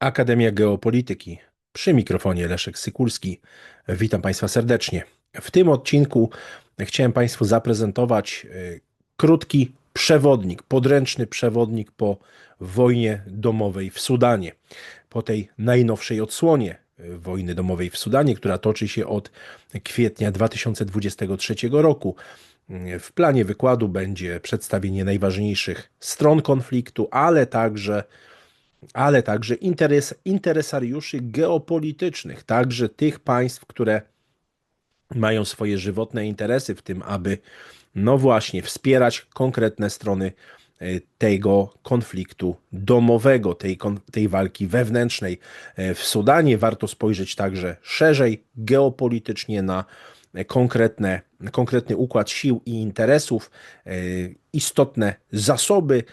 Akademia Geopolityki. Przy mikrofonie Leszek Sykulski. Witam Państwa serdecznie. W tym odcinku chciałem Państwu zaprezentować e, krótki przewodnik, podręczny przewodnik po wojnie domowej w Sudanie. Po tej najnowszej odsłonie e, wojny domowej w Sudanie, która toczy się od kwietnia 2023 roku. W planie wykładu będzie przedstawienie najważniejszych stron konfliktu, ale także ale także interes, interesariuszy geopolitycznych, także tych państw, które mają swoje żywotne interesy w tym, aby no właśnie wspierać konkretne strony e, tego konfliktu domowego, tej, tej walki wewnętrznej e, w Sudanie. Warto spojrzeć także szerzej geopolitycznie na konkretne, konkretny układ sił i interesów, e, istotne zasoby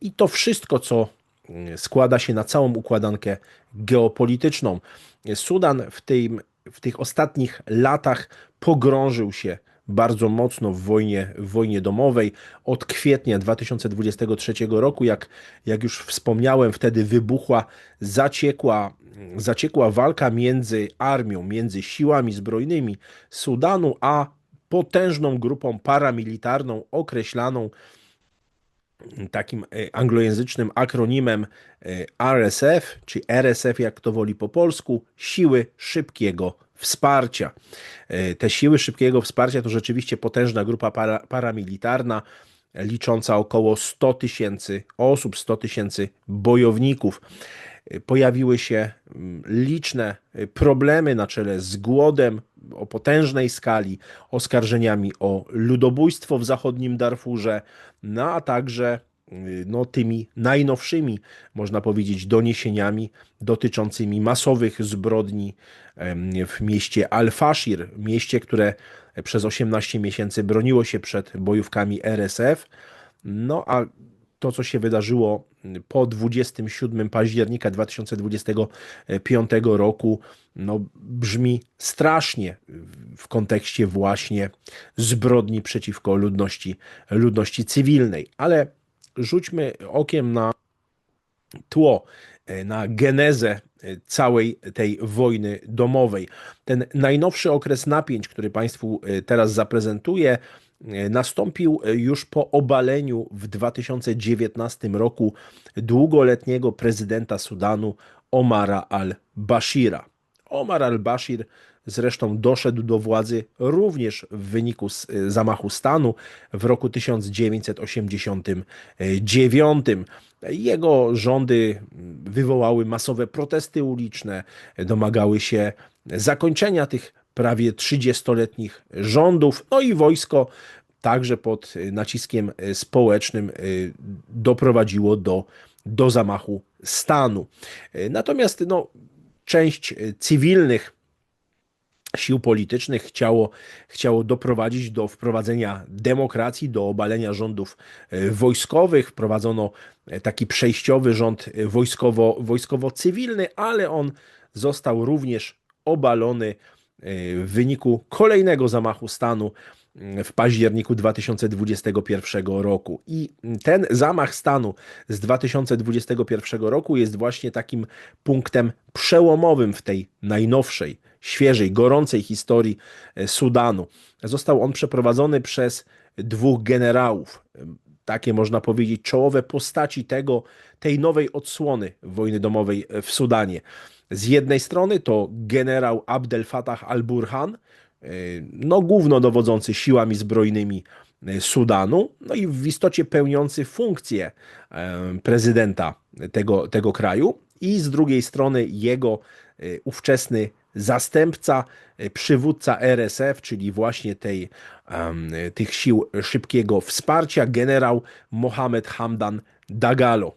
i to wszystko, co składa się na całą układankę geopolityczną. Sudan w, tym, w tych ostatnich latach pogrążył się bardzo mocno w wojnie, w wojnie domowej. Od kwietnia 2023 roku, jak, jak już wspomniałem, wtedy wybuchła zaciekła, zaciekła walka między armią, między siłami zbrojnymi Sudanu, a potężną grupą paramilitarną określaną takim e, anglojęzycznym akronimem e, RSF, czy RSF, jak to woli po polsku, siły szybkiego wsparcia. E, te siły szybkiego wsparcia to rzeczywiście potężna grupa para, paramilitarna, licząca około 100 tysięcy osób, 100 tysięcy bojowników. Pojawiły się mm, liczne problemy na czele z głodem o potężnej skali, oskarżeniami o ludobójstwo w zachodnim Darfurze, no a także y, no, tymi najnowszymi, można powiedzieć, doniesieniami dotyczącymi masowych zbrodni w mieście Al-Fashir, mieście, które przez 18 miesięcy broniło się przed bojówkami RSF. No a to, co się wydarzyło po 27 października 2025 roku, no, brzmi strasznie w kontekście właśnie zbrodni przeciwko ludności, ludności cywilnej. Ale rzućmy okiem na tło, na genezę całej tej wojny domowej. Ten najnowszy okres napięć, który Państwu teraz zaprezentuję, nastąpił już po obaleniu w 2019 roku długoletniego prezydenta Sudanu Omara al-Bashira. Omar al-Bashir zresztą doszedł do władzy również w wyniku zamachu stanu w roku 1989. Jego rządy wywołały masowe protesty uliczne, domagały się zakończenia tych prawie 30-letnich rządów, no i wojsko także pod naciskiem społecznym doprowadziło do, do zamachu stanu. Natomiast no, część cywilnych sił politycznych chciało, chciało doprowadzić do wprowadzenia demokracji, do obalenia rządów wojskowych. Wprowadzono taki przejściowy rząd wojskowo, wojskowo-cywilny, ale on został również obalony w wyniku kolejnego zamachu stanu w październiku 2021 roku. I ten zamach stanu z 2021 roku jest właśnie takim punktem przełomowym w tej najnowszej, świeżej, gorącej historii Sudanu. Został on przeprowadzony przez dwóch generałów. Takie można powiedzieć czołowe postaci tego, tej nowej odsłony wojny domowej w Sudanie. Z jednej strony to generał Abdel Fattah al-Burhan, e, no głównodowodzący siłami zbrojnymi e, Sudanu, no i w istocie pełniący funkcję e, prezydenta tego, tego kraju, i z drugiej strony jego ówczesny zastępca, przywódca RSF, czyli właśnie tej, tych sił szybkiego wsparcia, generał Mohamed Hamdan Dagalo.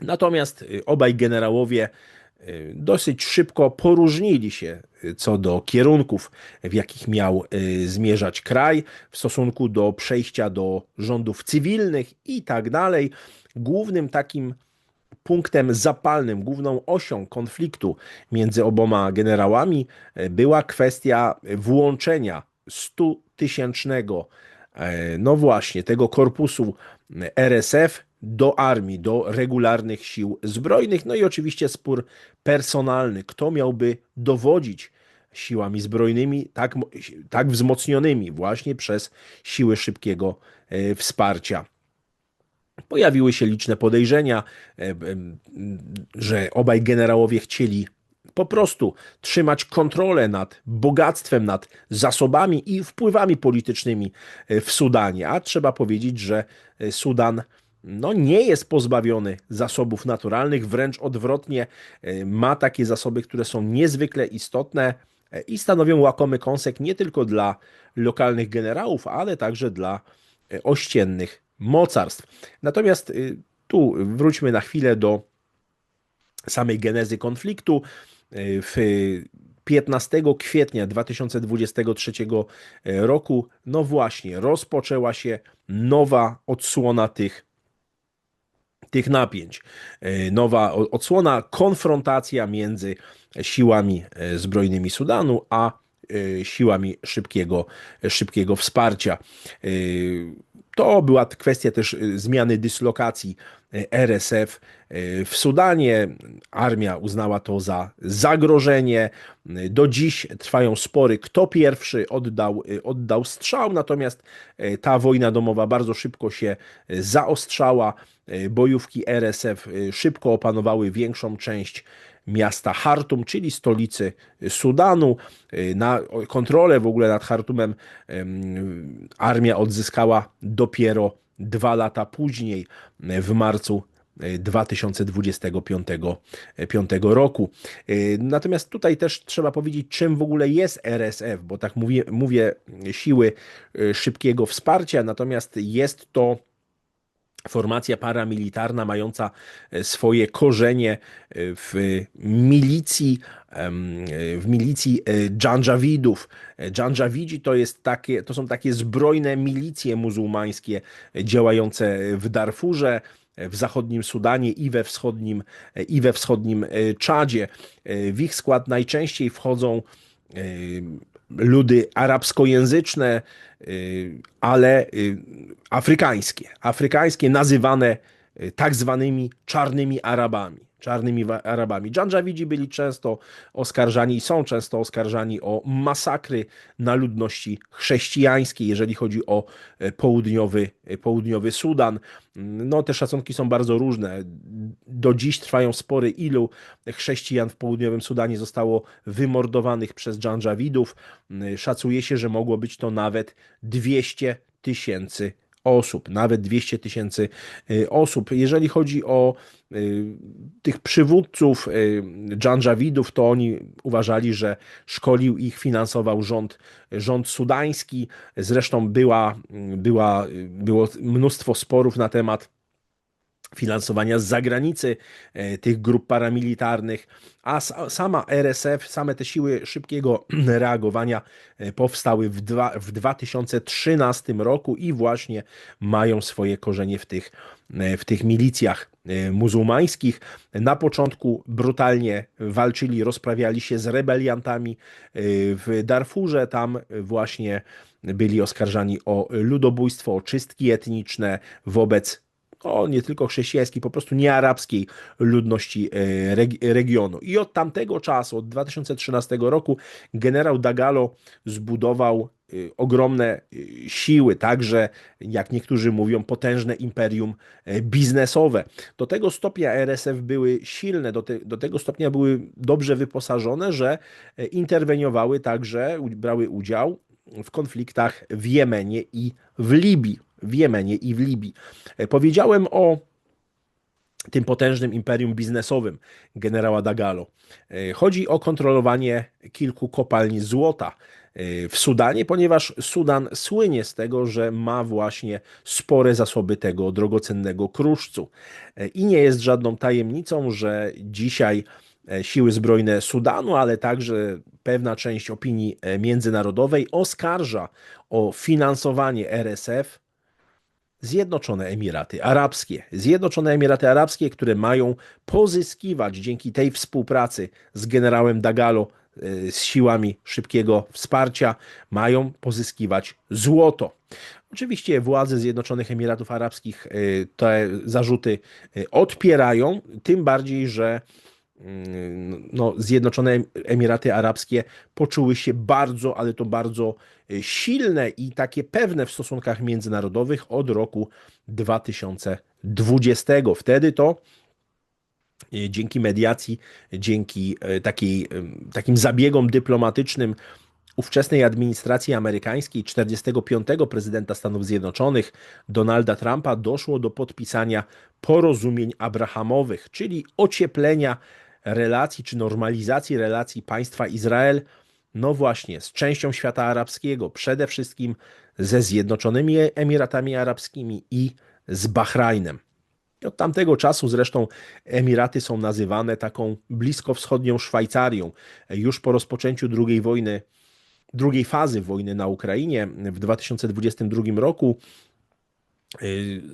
Natomiast obaj generałowie dosyć szybko poróżnili się y, co do kierunków, w jakich miał y, zmierzać kraj w stosunku do przejścia do rządów cywilnych i tak dalej. Głównym takim punktem zapalnym, główną osią konfliktu między oboma generałami była kwestia włączenia 100 tysięcznego, no właśnie, tego korpusu RSF do armii, do regularnych sił zbrojnych. No i oczywiście spór personalny, kto miałby dowodzić siłami zbrojnymi, tak, tak wzmocnionymi właśnie przez siły szybkiego e, wsparcia. Pojawiły się liczne podejrzenia, e, że obaj generałowie chcieli po prostu trzymać kontrolę nad bogactwem, nad zasobami i wpływami politycznymi e, w Sudanie. A trzeba powiedzieć, że Sudan no, nie jest pozbawiony zasobów naturalnych, wręcz odwrotnie, ma takie zasoby, które są niezwykle istotne i stanowią łakomy kąsek nie tylko dla lokalnych generałów, ale także dla e, ościennych mocarstw. Natomiast y, tu wróćmy na chwilę do samej genezy konfliktu. E, w 15 kwietnia 2023 e, roku, no właśnie, rozpoczęła się nowa odsłona tych, tych napięć. Nowa odsłona, konfrontacja między siłami e, zbrojnymi Sudanu, a e, siłami szybkiego, szybkiego wsparcia. E, to była kwestia też zmiany dyslokacji RSF w Sudanie. Armia uznała to za zagrożenie. Do dziś trwają spory, kto pierwszy oddał, oddał strzał, natomiast ta wojna domowa bardzo szybko się zaostrzała. Bojówki RSF szybko opanowały większą część miasta Hartum, czyli stolicy Sudanu. Na kontrolę w ogóle nad Hartumem armia odzyskała dopiero dwa lata później, w marcu 2025 5 roku. Natomiast tutaj też trzeba powiedzieć, czym w ogóle jest RSF, bo tak mówię, mówię siły szybkiego wsparcia, natomiast jest to formacja paramilitarna mająca e, swoje korzenie e, w milicji w milicji e, Dżandżawidów. Dżandżawidzi to, jest takie, to są takie zbrojne milicje muzułmańskie działające w Darfurze, w zachodnim Sudanie i we wschodnim, i we wschodnim Czadzie. W ich skład najczęściej wchodzą ludy arabskojęzyczne, y, ale y, afrykańskie. Afrykańskie nazywane y, tak zwanymi czarnymi Arabami czarnymi Arabami. Dżandżawidzi byli często oskarżani i są często oskarżani o masakry na ludności chrześcijańskiej, jeżeli chodzi o e, południowy, e, południowy Sudan. No, te szacunki są bardzo różne. Do dziś trwają spory, ilu chrześcijan w południowym Sudanie zostało wymordowanych przez Dżandżawidów. Szacuje się, że mogło być to nawet 200 tysięcy osób, nawet 200 tysięcy y, osób. Jeżeli chodzi o y, tych przywódców y, Dżandżawidów, to oni uważali, że szkolił ich, finansował rząd, rząd sudański. Zresztą była, była, było mnóstwo sporów na temat finansowania z zagranicy e, tych grup paramilitarnych, a sama RSF, same te siły szybkiego reagowania e, powstały w, dwa, w 2013 roku i właśnie mają swoje korzenie w tych, e, w tych milicjach muzułmańskich. Na początku brutalnie walczyli, rozprawiali się z rebeliantami w Darfurze, tam właśnie byli oskarżani o ludobójstwo, o czystki etniczne wobec o nie tylko chrześcijańskiej, po prostu niearabskiej ludności e, regionu. I od tamtego czasu, od 2013 roku, generał Dagalo zbudował e, ogromne e, siły, także, jak niektórzy mówią, potężne imperium biznesowe. Do tego stopnia RSF były silne, do, te, do tego stopnia były dobrze wyposażone, że interweniowały także, brały udział w konfliktach w Jemenie i w Libii w Jemenie i w Libii. E, powiedziałem o tym potężnym imperium biznesowym generała Dagalo. E, chodzi o kontrolowanie kilku kopalni złota e, w Sudanie, ponieważ Sudan słynie z tego, że ma właśnie spore zasoby tego drogocennego kruszcu. I nie jest żadną tajemnicą, że dzisiaj siły zbrojne Sudanu, ale także pewna część opinii międzynarodowej oskarża o finansowanie RSF Zjednoczone Emiraty Arabskie. Zjednoczone Emiraty Arabskie, które mają pozyskiwać dzięki tej współpracy z generałem Dagalo z siłami szybkiego wsparcia mają pozyskiwać złoto. Oczywiście władze Zjednoczonych Emiratów Arabskich te zarzuty odpierają, tym bardziej, że no, Zjednoczone Emiraty Arabskie poczuły się bardzo, ale to bardzo silne i takie pewne w stosunkach międzynarodowych od roku 2020. Wtedy to e, dzięki mediacji, dzięki e, takiej, takim zabiegom dyplomatycznym ówczesnej administracji amerykańskiej, 45. prezydenta Stanów Zjednoczonych, Donalda Trumpa, doszło do podpisania porozumień abrahamowych, czyli ocieplenia relacji czy normalizacji relacji państwa Izrael, no właśnie, z częścią świata arabskiego, przede wszystkim ze Zjednoczonymi Emiratami Arabskimi i z Bahrajnem. Od tamtego czasu zresztą Emiraty są nazywane taką bliskowschodnią Szwajcarią. Już po rozpoczęciu II wojny, drugiej fazy wojny na Ukrainie w 2022 roku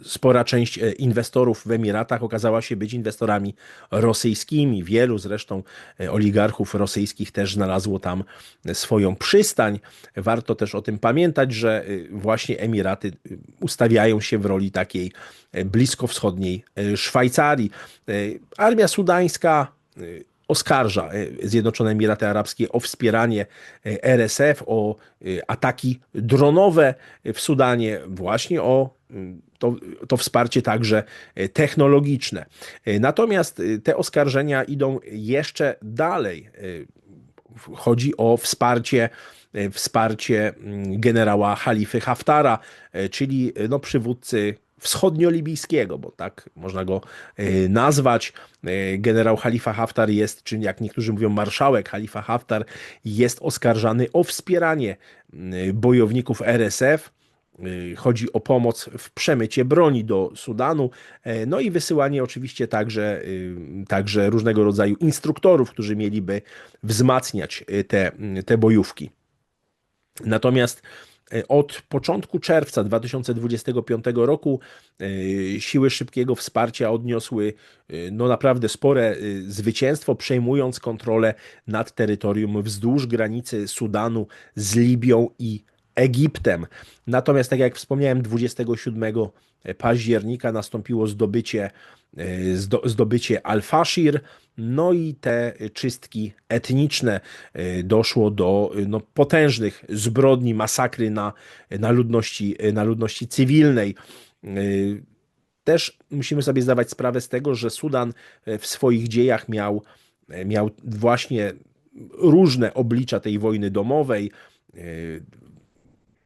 spora część e, inwestorów w Emiratach okazała się być inwestorami rosyjskimi. Wielu zresztą e, oligarchów rosyjskich też znalazło tam swoją przystań. Warto też o tym pamiętać, że y, właśnie Emiraty y, ustawiają się w roli takiej e, bliskowschodniej Szwajcarii. Armia sudańska oskarża Zjednoczone Emiraty Arabskie o wspieranie RSF, o ataki dronowe w Sudanie, właśnie o to, to wsparcie także technologiczne. Natomiast te oskarżenia idą jeszcze dalej. Chodzi o wsparcie wsparcie generała Halify Haftara, czyli no, przywódcy wschodnio-libijskiego, bo tak można go nazwać. Generał Halifa Haftar jest, czy jak niektórzy mówią, marszałek Halifa Haftar jest oskarżany o wspieranie bojowników RSF Y, chodzi o pomoc w przemycie broni do Sudanu, e, no i wysyłanie oczywiście także, y, także różnego rodzaju instruktorów, którzy mieliby wzmacniać y, te, te bojówki. Natomiast od początku czerwca 2025 roku siły szybkiego wsparcia odniosły no naprawdę spore zwycięstwo, przejmując kontrolę nad terytorium wzdłuż granicy Sudanu z Libią i Egiptem. Natomiast, tak jak wspomniałem, 27 października nastąpiło zdobycie, e, zdobycie Al-Fashir, no i te czystki etniczne e, doszło do no, potężnych zbrodni, masakry na, na, ludności, na ludności cywilnej. E, też musimy sobie zdawać sprawę z tego, że Sudan w swoich dziejach miał, miał właśnie różne oblicza tej wojny domowej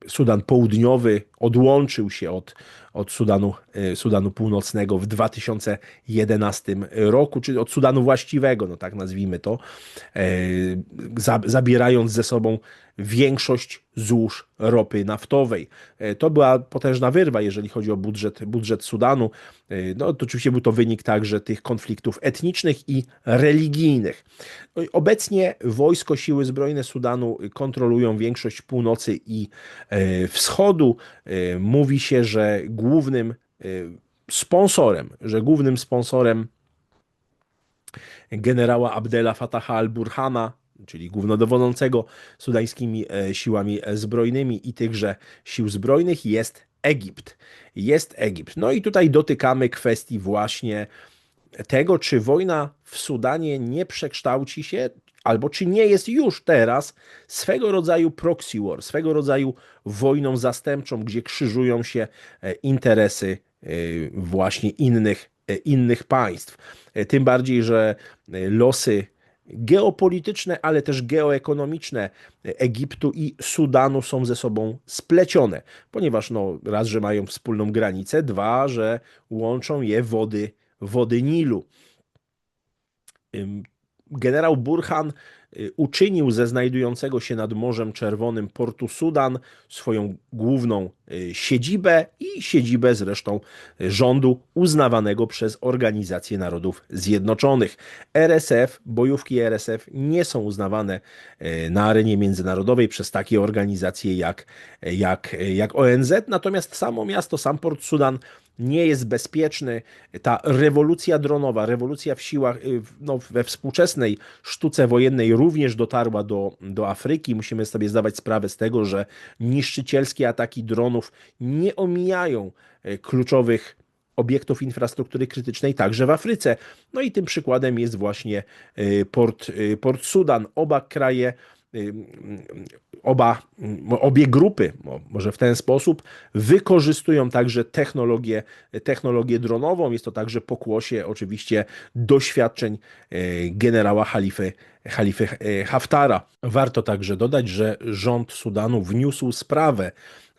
Sudan Południowy odłączył się od, od Sudanu, e, Sudanu Północnego w 2011 roku, czyli od Sudanu właściwego, no tak nazwijmy to, e, zabierając ze sobą większość złóż ropy naftowej. E, to była potężna wyrwa, jeżeli chodzi o budżet, budżet Sudanu. No, to oczywiście był to wynik także tych konfliktów etnicznych i religijnych. No obecnie wojsko, siły zbrojne Sudanu kontrolują większość północy i wschodu. Mówi się, że głównym sponsorem, że głównym sponsorem generała Abdela Fataha al-Burhana czyli głównodowodzącego sudańskimi e, siłami zbrojnymi i tychże sił zbrojnych jest Egipt. Jest Egipt. No i tutaj dotykamy kwestii właśnie tego, czy wojna w Sudanie nie przekształci się, albo czy nie jest już teraz swego rodzaju proxy war, swego rodzaju wojną zastępczą, gdzie krzyżują się e, interesy właśnie innych, innych państw. Tym bardziej, że losy geopolityczne, ale też geoekonomiczne Egiptu i Sudanu są ze sobą splecione, ponieważ no, raz, że mają wspólną granicę, dwa, że łączą je wody, wody Nilu. Generał Burhan Y, uczynił ze znajdującego się nad Morzem Czerwonym portu Sudan swoją główną y, siedzibę i siedzibę zresztą rządu uznawanego przez Organizację Narodów Zjednoczonych. RSF, bojówki RSF nie są uznawane y, na arenie międzynarodowej przez takie organizacje jak, jak, jak ONZ, natomiast samo miasto, sam port Sudan nie jest bezpieczny. Ta rewolucja dronowa, rewolucja w siłach, y, no, we współczesnej sztuce wojennej również dotarła do, do Afryki. Musimy sobie zdawać sprawę z tego, że niszczycielskie ataki dronów nie omijają y, kluczowych obiektów infrastruktury krytycznej także w Afryce. No i tym przykładem jest właśnie y, port, port Sudan. Oba kraje oba, obie grupy, mo- może w ten sposób, wykorzystują także technologię, technologię dronową. Jest to także pokłosie oczywiście doświadczeń e, generała Halify, Halify e, Haftara. Warto także dodać, że rząd Sudanu wniósł sprawę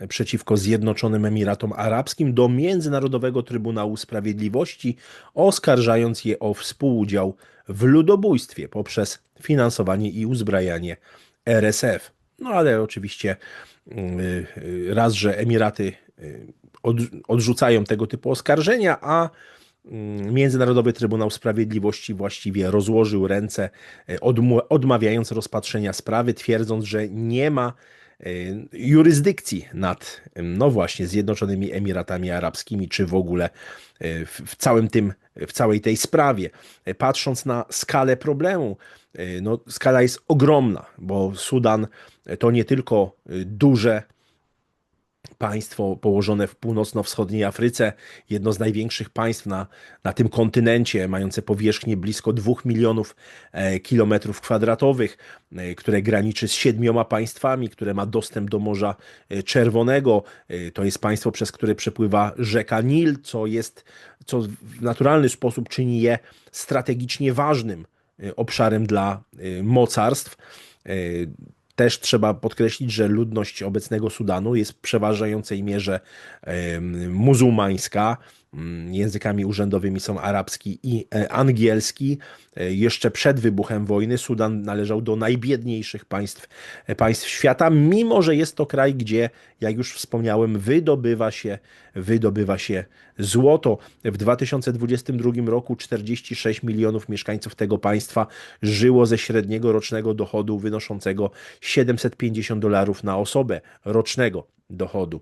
przeciwko Zjednoczonym Emiratom Arabskim do Międzynarodowego Trybunału Sprawiedliwości, oskarżając je o współudział w ludobójstwie poprzez finansowanie i uzbrajanie RSF. No ale oczywiście y, y, raz, że Emiraty y, od, odrzucają tego typu oskarżenia, a mm, Międzynarodowy Trybunał Sprawiedliwości właściwie rozłożył ręce, odmawiając rozpatrzenia sprawy, twierdząc, że nie ma jurysdykcji nad, y, no właśnie, Zjednoczonymi Emiratami Arabskimi, czy w ogóle y, w, całym tym, w całej tej sprawie. Y, Patrząc na skalę problemu, y, no, skala jest ogromna, bo Sudan to nie tylko y, duże państwo położone w północno-wschodniej Afryce, jedno z największych państw na, na tym kontynencie, mające powierzchnię blisko 2 milionów e, kilometrów kwadratowych, e, które graniczy z siedmioma państwami, które ma dostęp do Morza e, Czerwonego. To jest państwo, przez które przepływa rzeka Nil, co jest, co w naturalny sposób czyni je strategicznie ważnym obszarem dla mocarstw. Też trzeba podkreślić, że ludność obecnego Sudanu jest w przeważającej mierze muzułmańska. Mm, Językami urzędowymi są arabski i e, angielski. E, Jeszcze przed wybuchem wojny Sudan należał do najbiedniejszych państw, e, państw świata, mimo że jest to kraj, gdzie, jak już wspomniałem, wydobywa się, wydobywa się złoto. W 2022 roku 46 milionów mieszkańców tego państwa żyło ze średniego rocznego dochodu wynoszącego 750 dolarów na osobę rocznego dochodu.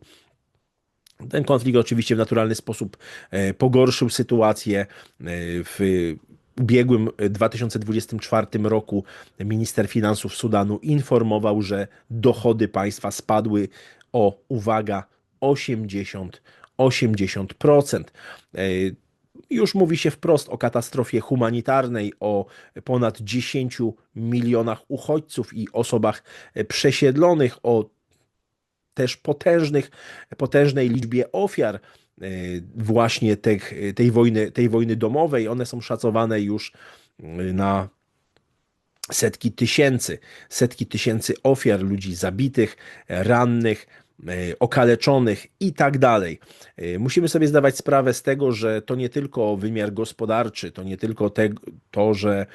Ten konflikt oczywiście w naturalny sposób e, pogorszył sytuację. E, W ubiegłym e, 2024 roku minister finansów Sudanu informował, że dochody państwa spadły o, uwaga, 80, 80%. E, Już mówi się wprost o katastrofie humanitarnej, o ponad 10 milionach uchodźców i osobach e, przesiedlonych, o też potężnych, potężnej liczbie ofiar e, właśnie tych, tej, wojny, tej wojny domowej. One są szacowane już e, na setki tysięcy, setki tysięcy ofiar, ludzi zabitych, rannych, e, okaleczonych i tak dalej. Musimy sobie zdawać sprawę z tego, że to nie tylko wymiar gospodarczy, to nie tylko te, to, że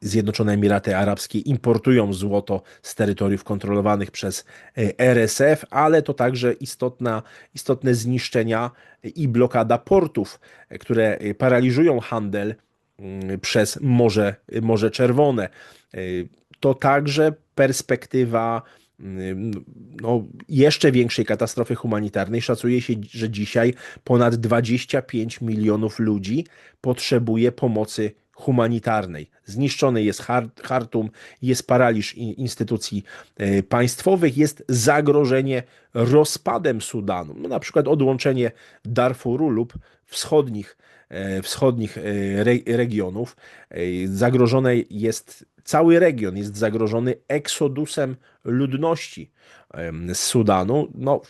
Zjednoczone Emiraty Arabskie importują złoto z terytoriów kontrolowanych przez e, RSF, ale to także istotna, istotne zniszczenia i blokada portów, e, które paraliżują handel mm, przez Morze, Morze Czerwone. E, To także perspektywa mm, no, jeszcze większej katastrofy humanitarnej. Szacuje się, że dzisiaj ponad 25 milionów ludzi potrzebuje pomocy humanitarnej. Zniszczony jest Har- Chartum, jest paraliż instytucji e, państwowych, jest zagrożenie rozpadem Sudanu. No, na przykład odłączenie Darfuru lub wschodnich, e, wschodnich e, re- regionów. E, Zagrożony jest cały region, jest zagrożony eksodusem ludności z Sudanu. No,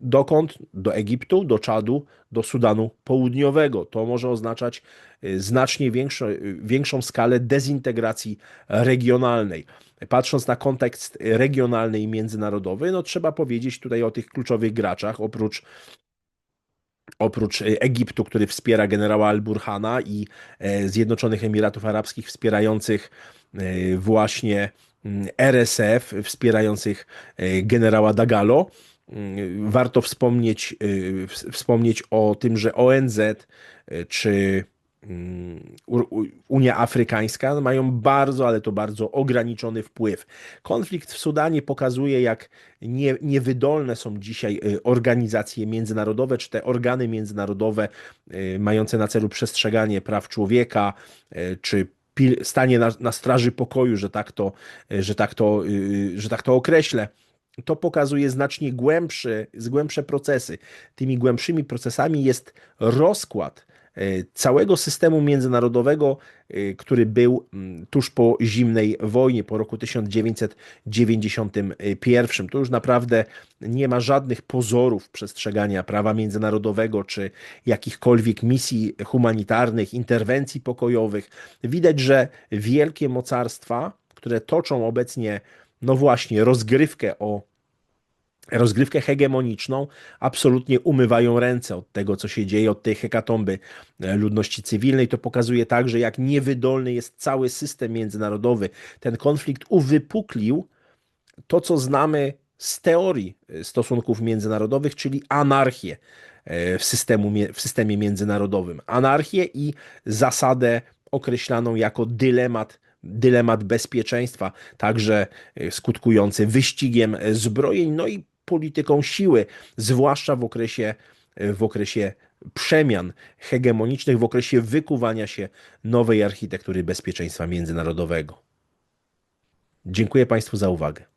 dokąd? Do Egiptu, do Czadu, do Sudanu Południowego. To może oznaczać y, znacznie większą, y, większą skalę dezintegracji regionalnej. Patrząc na kontekst regionalny i międzynarodowy, no trzeba powiedzieć tutaj o tych kluczowych graczach, oprócz oprócz e, Egiptu, który wspiera generała Al-Burhana i e, Zjednoczonych Emiratów Arabskich wspierających e, właśnie mm, RSF, wspierających generała Dagalo. Mm, Warto wspomnieć, ws- wspomnieć o tym, że ONZ czy Unia Afrykańska mają bardzo, ale to bardzo ograniczony wpływ. Konflikt w Sudanie pokazuje, jak nie, niewydolne są dzisiaj y, organizacje międzynarodowe, czy te organy międzynarodowe y, mające na celu przestrzeganie praw człowieka, y, czy stanie na, na straży pokoju, że tak to, że tak to, że tak to określę. To pokazuje znacznie głębszy, głębsze procesy. Tymi głębszymi procesami jest rozkład całego systemu międzynarodowego, e, który był mm, tuż po zimnej wojnie, po roku 1991. Tu już naprawdę nie ma żadnych pozorów przestrzegania prawa międzynarodowego czy jakichkolwiek misji humanitarnych, interwencji pokojowych. Widać, że wielkie mocarstwa, które toczą obecnie, no właśnie, rozgrywkę o rozgrywkę hegemoniczną, absolutnie umywają ręce od tego, co się dzieje, od tej hekatomby e, ludności cywilnej. To pokazuje także, jak niewydolny jest cały system międzynarodowy. Ten konflikt uwypuklił to, co znamy z teorii e, stosunków międzynarodowych, czyli anarchię e, w, systemu, w systemie międzynarodowym. Anarchię i zasadę określaną jako dylemat dylemat bezpieczeństwa, także skutkujący wyścigiem zbrojeń, no i polityką siły, zwłaszcza w okresie, w okresie przemian hegemonicznych, w okresie wykuwania się nowej architektury bezpieczeństwa międzynarodowego. Dziękuję Państwu za uwagę.